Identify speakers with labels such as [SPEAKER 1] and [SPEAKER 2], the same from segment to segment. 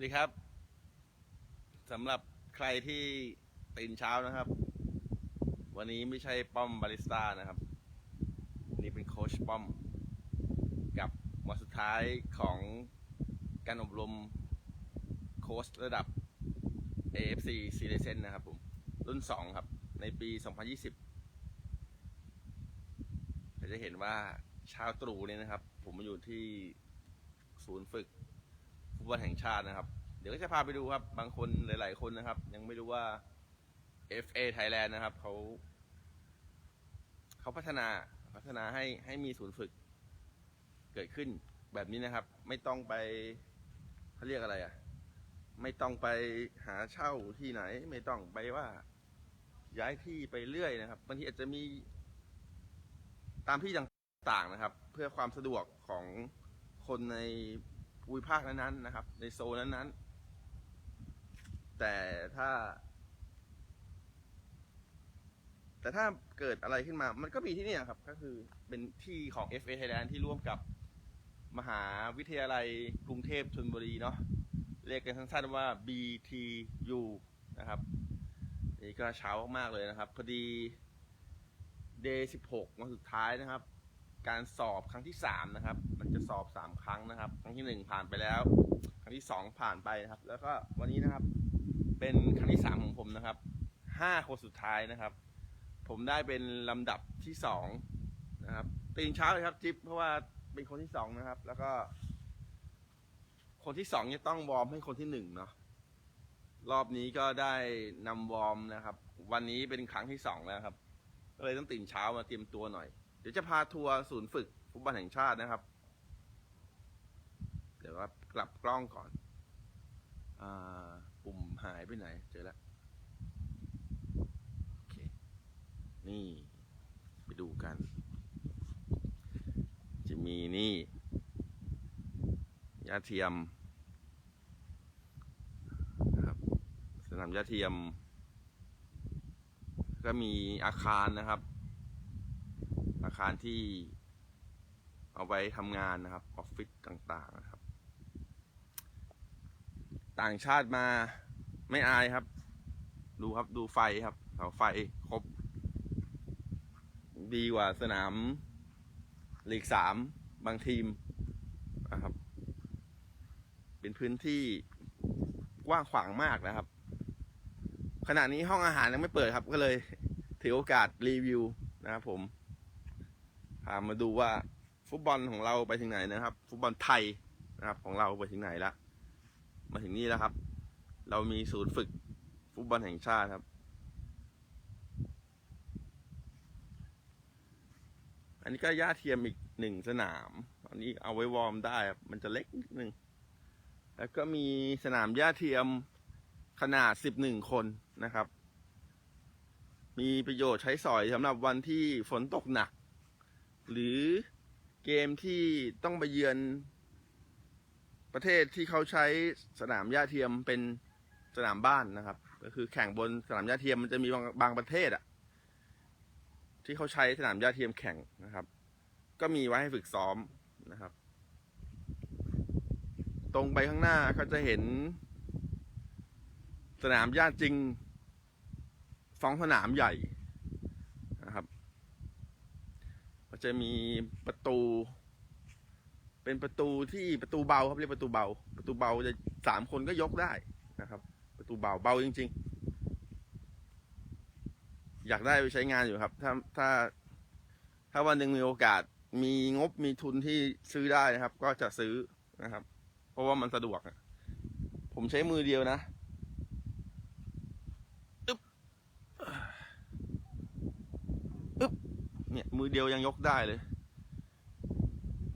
[SPEAKER 1] วัสดีครับสำหรับใครที่ตื่นเช้านะครับ วันนี้ไม่ใช่ป้อมบาริสต้านะครับ นี่เป็นโค้ชป้อม กับวันสุดท้ายของการอบรมโค้ชระดับ AFC s e l e c t i o n นะครับผม รุ่น 2 ครับ ในปี 2020เราจะเห็นว่าเช้าตรู่เนี่ยนะครับ ผมมาอยู่ที่ศูนย์ฝึกฟุตบอลแห่งชาตินะครับ เดี๋ยวก็จะพาไปดูครับ บางคนหลาย ๆ คนนะครับ ยังไม่รู้ว่า FA Thailand นะครับเขาเขาพัฒนาพัฒนาให้ให้มีศูนย์ฝึก เกิดขึ้นแบบนี้นะครับ ไม่ต้องไปเขาเรียกอะไรอะ ไม่ต้องไปหาเช่าที่ไหน ไม่ต้องไปว่า ย้ายที่ไปเรื่อยนะครับบางทีอาจจะมีตามที่ต่างๆนะครับ เพื่อความสะดวกของคนในภูมิภาคนั้นๆนะครับ ในโซนนั้นๆ แต่ถ้า แต่ถ้าเกิดอะไรขึ้นมา มันก็มีที่นี่ครับ ก็คือเป็นที่ของ FA Thailand ที่ร่วมกับมหาวิทยาลัยกรุงเทพชลบุรีเนาะเรียกกันสั้นๆว่า BTU นะครับนี่ก็เช้ามากๆเลยนะครับ พอดี Day 16วันสุดท้ายนะครับ การสอบครั้งที่สามนะครับ มันจะสอบสามครั้งนะครับ ครั้งที่หนึ่งผ่านไปแล้ว ครั้งที่สองผ่านไปนะครับ แล้วก็วันนี้นะครับ เป็นครั้งที่สามของผมนะครับห้าคนสุดท้ายนะครับ ผมได้เป็นลำดับที่สองนะครับตื่นเช้าเลยครับจิ๊บเพราะว่าเป็นคนที่สองนะครับ แล้วก็ คนที่สองจะต้องวอร์มให้คนที่หนึ่งเนาะรอบนี้ก็ได้นำวอร์มนะครับ วันนี้เป็นครั้งที่สองแล้วครับ ก็เลยต้องตื่นเช้ามาเตรียมตัวหน่อย เดี๋ยวจะพาทัวร์ศูนย์ฝึกฟุตบอลแห่งชาตินะครับ เดี๋ยวว่ากลับกล้องก่อน อ่า ปุ่มหายไปไหน เจอแล้วโอเค นี่ ไปดูกัน จะมีนี่ยาเทียมนะครับสนามยาเทียม ก็มีอาคารนะครับ อาคารที่เอาไว้ทำงานนะครับ ออฟฟิศต่างๆ ต่างชาติมาไม่อายครับ ดูครับดูไฟครับเสาไฟครบ ดีกว่าสนามลีกสามบางทีมนะครับ เป็นพื้นที่กว้างขวางมากนะครับ ขณะนี้ห้องอาหารยังไม่เปิดครับ ก็เลยถือโอกาสรีวิวนะครับผมพามาดูว่าฟุตบอลของเราไปถึงไหนนะครับ ฟุตบอลไทยนะครับ ของเราไปถึงไหนละ มาถึงนี่แล้วครับ เรามีศูนย์ฝึกฟุตบอลแห่งชาติครับ อันนี้ก็ย่าเทียมอีกหนึ่งสนาม อันนี้เอาไว้วอร์มได้ครับมันจะเล็กนิดนึง แล้วก็มีสนามย่าเทียมขนาดสิบหนึ่งคนนะครับ มีประโยชน์ใช้สอยสำหรับวันที่ฝนตกหนัก หรือเกมที่ต้องไปเยือน ประเทศที่เขาใช้สนามหญ้าเทียมเป็นสนามบ้านนะครับ ก็คือแข่งบนสนามหญ้าเทียมมันจะมีบางบางประเทศอะที่เขาใช้สนามหญ้าเทียมแข่งนะครับ ก็มีไว้ให้ฝึกซ้อมนะครับ ตรงไปข้างหน้าก็จะเห็น สนามหญ้าจริงสองสนามใหญ่นะครับ ก็จะมีประตู เป็นประตูที่ประตูเบาครับเรียกประตูเบา ประตูเบาจะสามคนก็ยกได้นะครับ ประตูเบาเบาจริง ๆ อยากได้ไปใช้งานอยู่ครับ ถ้าถ้า ถ้าวันหนึ่งมีโอกาส มีงบมีทุนที่ซื้อได้นะครับ ก็จะซื้อนะครับ เพราะว่ามันสะดวกผมใช้มือเดียวนะเนี่ย มือเดียวยังยกได้เลย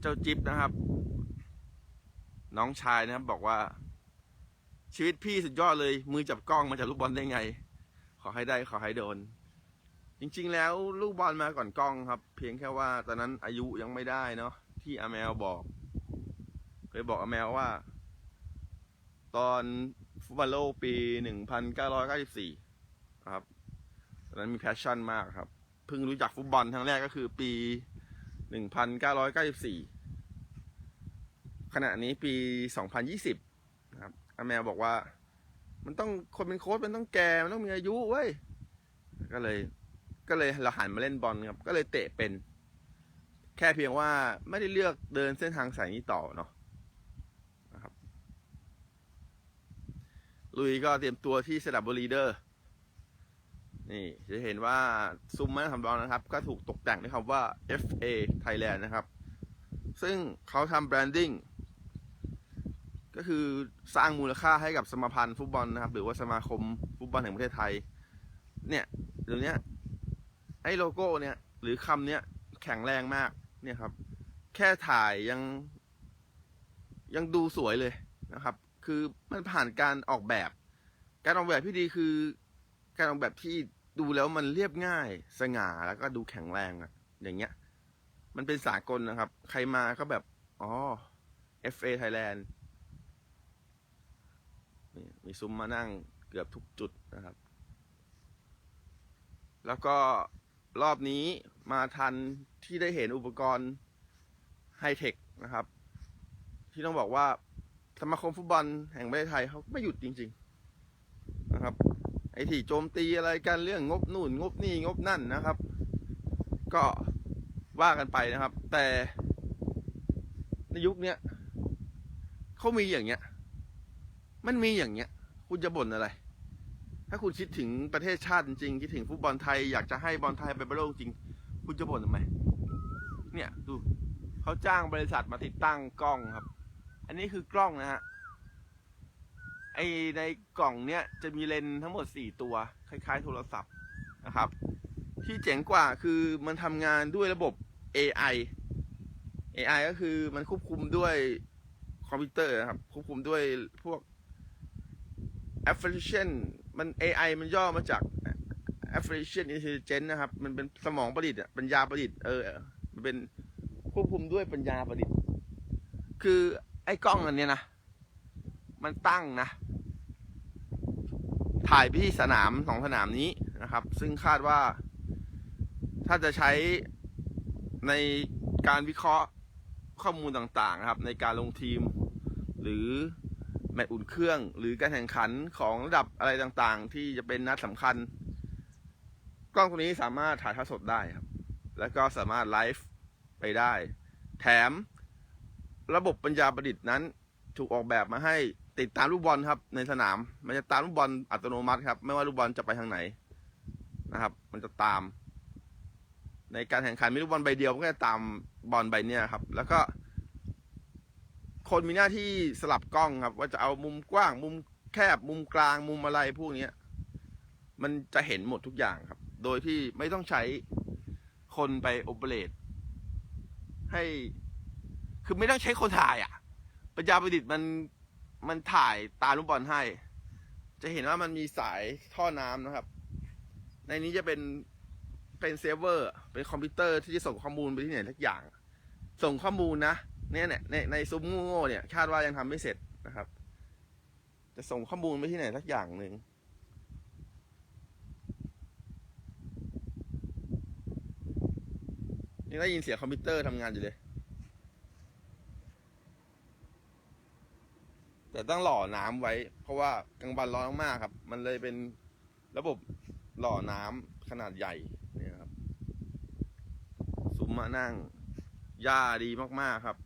[SPEAKER 1] เจ้าจิ๊บนะครับ น้องชายนะครับ บอกว่า ชีวิตพี่สุดยอดเลย มือจับกล้องมาจากลูกบอลได้ไง ขอให้ได้ขอให้โดน จริง ๆ แล้วลูกบอลมาก่อนกล้องครับ เพียงแค่ว่า ตอนนั้นอายุยังไม่ได้เนาะที่อแมลบอกเคยบอกอแมลว่า ตอนฟุตบอลโลกปีหนึ่งพันเก้าร้อยเก้าสิบสี่ครับตอนนั้นมีแพชชั่นมากครับเพิ่งรู้จักฟุตบอลครั้งแรกก็คือปี 1994 ขณะนี้ปี 2020 นะครับอาแมวบอกว่า มันต้องคนเป็นโค้ชมันต้องแก่มันต้องมีอายุเว้ยก็เลย ก็เลยเราหันมาเล่นบอลครับ ก็เลยเตะเป็น แค่เพียงว่าไม่ได้เลือกเดินเส้นทางสายนี้ต่อเนาะนะครับ ลุยก็เตรียมตัวที่สระบุรีเดอร์นี่จะเห็นว่าซุ้มไม้สำรองนะครับ ก็ถูกตกแต่งด้วยคำว่า FA Thailand นะครับ ซึ่งเขาทำแบรนดิ้ง ก็คือสร้างมูลค่าให้กับสมาพันธ์ฟุตบอลนะครับ หรือว่าสมาคมฟุตบอลแห่งประเทศไทย เนี่ยเดี๋ยวนี้ไอ้โลโก้เนี่ย หรือคำเนี้ยแข็งแรงมากเนี่ยครับ แค่ถ่ายยัง ยังดูสวยเลยนะครับ คือมันผ่านการออกแบบ การออกแบบที่ดีคือ การออกแบบที่ดูแล้วมันเรียบง่าย สง่าแล้วก็ดูแข็งแรงอะอย่างเงี้ย มันเป็นสากลนะครับ ใครมาก็แบบอ๋อ FA Thailand นี่มีซุ้มมานั่งเกือบทุกจุดนะครับ แล้วก็รอบนี้มาทันที่ได้เห็นอุปกรณ์ไฮเทคนะครับ ที่ต้องบอกว่าสมาคมฟุตบอลแห่งประเทศไทยเขาไม่หยุดจริง ๆนะครับ ไอ้ที่โจมตีอะไรกันเรื่องงบนู่น งบนี่งบนั่นนะครับ ก็ว่ากันไปนะครับ แต่ในยุคเนี้ยเขามีอย่างเงี้ย มันมีอย่างเงี้ย คุณจะบ่นอะไร ถ้าคุณคิดถึงประเทศชาติจริงคิดถึงฟุตบอลไทยอยากจะให้บอลไทยไปบอลโลกจริง คุณจะบ่นทำไมเนี่ยดูเขาจ้างบริษัทมาติดตั้งกล้องครับ อันนี้คือกล้องนะฮะไอในกล่องเนี้ยจะมีเลนทั้งหมด 4 ตัว คล้าย ๆ โทรศัพท์นะครับ ที่เจ๋งกว่าคือมันทำงานด้วยระบบ AI AI ก็คือมันควบคุมด้วยคอมพิวเตอร์นะครับ ควบคุมด้วยพวก application มัน AI มันย่อมาจาก application intelligence นะครับ มันเป็นสมองประดิษฐ์ปัญญาประดิษฐ์เออมันเป็นควบคุมด้วยปัญญาประดิษฐ์ คือไอ้กล้องอันเนี้ยนะ มันตั้งนะ ถ่ายไปที่สนามสองสนามนี้นะครับ ซึ่งคาดว่า ถ้าจะใช้ในการวิเคราะห์ข้อมูลต่างๆนะครับ ในการลงทีม หรือ แมตช์อุ่นเครื่อง หรือการแข่งขันของระดับอะไรต่างๆ ที่จะเป็นนัดสำคัญ กล้องตัวนี้สามารถถ่ายทอดสดได้ครับ แล้วก็สามารถไลฟ์ไปได้ แถมระบบปัญญาประดิษฐ์นั้น ถูกออกแบบมาให้ติดตามลูกบอลครับ ในสนาม มันจะตามลูกบอลอัตโนมัติครับ ไม่ว่าลูกบอลจะไปทางไหนนะครับ มันจะตาม ในการแข่งขันมีลูกบอลใบเดียวมันก็จะตามบอลใบเนี้ยครับ แล้วก็ คนมีหน้าที่สลับกล้องครับ ว่าจะเอามุมกว้าง มุมแคบมุมกลางมุมอะไรพวกเนี้ย มันจะเห็นหมดทุกอย่างครับ โดยที่ไม่ต้องใช้คนไปโอเปเรตให้ คือไม่ต้องใช้คนถ่ายอะ ปัญญาประดิษฐ์มันมันถ่ายตามลูกบอลให้ จะเห็นว่ามันมีสายท่อน้ำนะครับ ในนี้จะเป็นเป็นเซิร์ฟเวอร์ เป็นคอมพิวเตอร์ที่จะส่งข้อมูลไปที่ไหนทุกอย่าง ส่งข้อมูลนะ เนี่ยเนี่ยในในซุ้มโง่เนี่ยคาดว่ายังทำไม่เสร็จนะครับ จะส่งข้อมูลไปที่ไหนสักอย่างหนึ่งยังได้ยินเสียงคอมพิวเตอร์ทำงานอยู่เลย แต่ต้องหล่อน้ำไว้ เพราะว่ากลางวันร้อนมากครับ มันเลยเป็นระบบหล่อน้ำขนาดใหญ่เนี่ยครับ ซุ้มมานั่งหญ้าดีมากๆครับ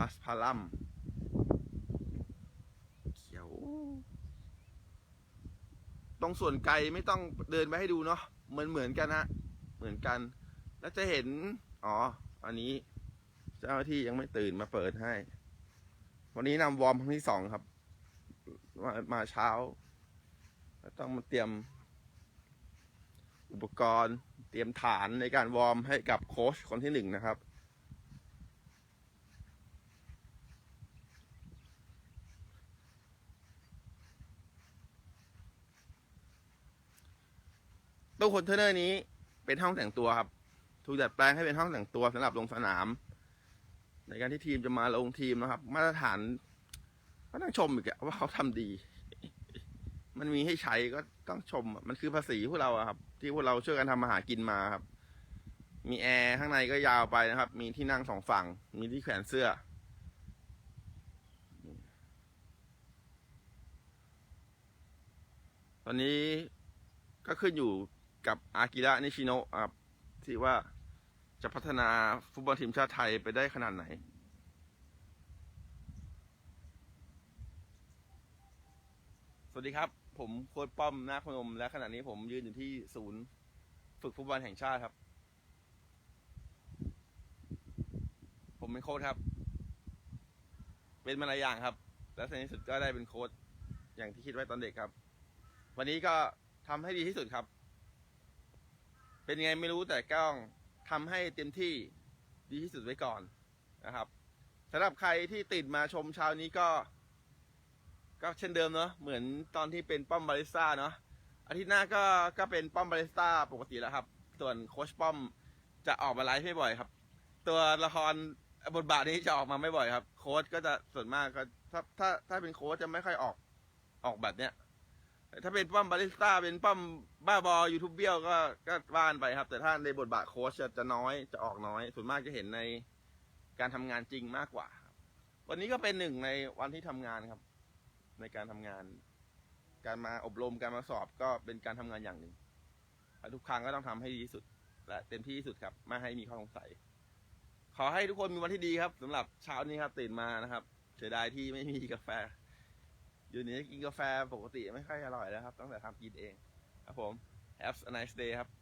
[SPEAKER 1] พาสพาลัมเขียว ตรงส่วนไกลไม่ต้องเดินไปให้ดูเนาะเหมือนเหมือนกันฮะเหมือนกัน แล้วจะเห็น อ๋อ อันนี้ เจ้าหน้าที่ยังไม่ตื่นมาเปิดให้ วันนี้นำวอร์มครั้งที่สองครับ มามาเช้า ต้องมาเตรียมอุปกรณ์เตรียมฐานในการวอร์มให้กับโค้ชคนที่หนึ่งนะครับ ตู้คอนเทนเนอร์นี้เป็นห้องแต่งตัวครับ ถูกดัดแปลงให้เป็นห้องแต่งตัวสำหรับลงสนาม ในการที่ทีมจะมาลงทีมนะครับ มาตรฐานก็ต้องชมอีกว่าเขาทำดี มันมีให้ใช้ก็ต้องชม มันคือภาษีพวกเราครับ ที่พวกเราช่วยกันทำมาหากินมาครับ มีแอร์ข้างในก็ยาวไปนะครับ มีที่นั่งสองฝั่ง มีที่แขวนเสื้ออนนี้ก็ขึ้นอยู่ กับอากิระนิชิโนะครับที่ว่าจะพัฒนาฟุตบอลทีมชาติไทยไปได้ขนาดไหน สวัสดีครับ ผมโค้ชป้อมนาคพนม และขณะนี้ผมยืนอยู่ที่ศูนย์ฝึกฟุตบอลแห่งชาติครับ ผมเป็นโค้ชครับ เป็นมาหลายอย่างครับ และในที่สุดก็ได้เป็นโค้ชอย่างที่คิดไว้ตอนเด็กครับ วันนี้ก็ทำให้ดีที่สุดครับ เป็นไงไม่รู้แต่ก็ต้องทำให้เต็มที่ดีที่สุดไว้ก่อนนะครับสำหรับใครที่ติดมาชมเช้านี้ก็ ก็เช่นเดิมเนาะเหมือนตอนที่เป็นป้อมบาริสต้าเนาะอาทิตย์หน้าก็ก็เป็นป้อมบาริสต้าปกติแล้วครับ ส่วนโค้ชป้อมจะออกมาไลฟ์ไม่บ่อยครับ ตัวละครบทบาทนี้จะออกมาไม่บ่อยครับ โค้ชก็จะส่วนมากก็ถ้าถ้าถ้าเป็นโค้ชจะไม่ค่อยออกออกแบบเนี้ย ถ้าเป็นป้อมบาริสต้าเป็นป้อมบ้าบอยูทูบเบี้ยวก็ก็ว่านไปครับ แต่ถ้าในบทบาทโค้ชจะจะน้อยจะออกน้อย ส่วนมากจะเห็นในการทำงานจริงมากกว่าครับวันนี้ก็เป็นหนึ่งในวันที่ทำงานครับ ในการทำงาน การมาอบรมการมาสอบก็เป็นการทำงานอย่างหนึ่งทุกครั้งก็ต้องทำให้ดีที่สุด และเต็มที่ที่สุดครับ ไม่ให้มีข้อสงสัย ขอให้ทุกคนมีวันที่ดีครับสำหรับเช้านี้ครับตื่นมานะครับเสียดายที่ไม่มีกาแฟ อยู่นี้กินกาแฟปกติไม่ค่อยอร่อยแล้วครับตั้งแต่ทำกินเองครับผม Have a nice day ครับ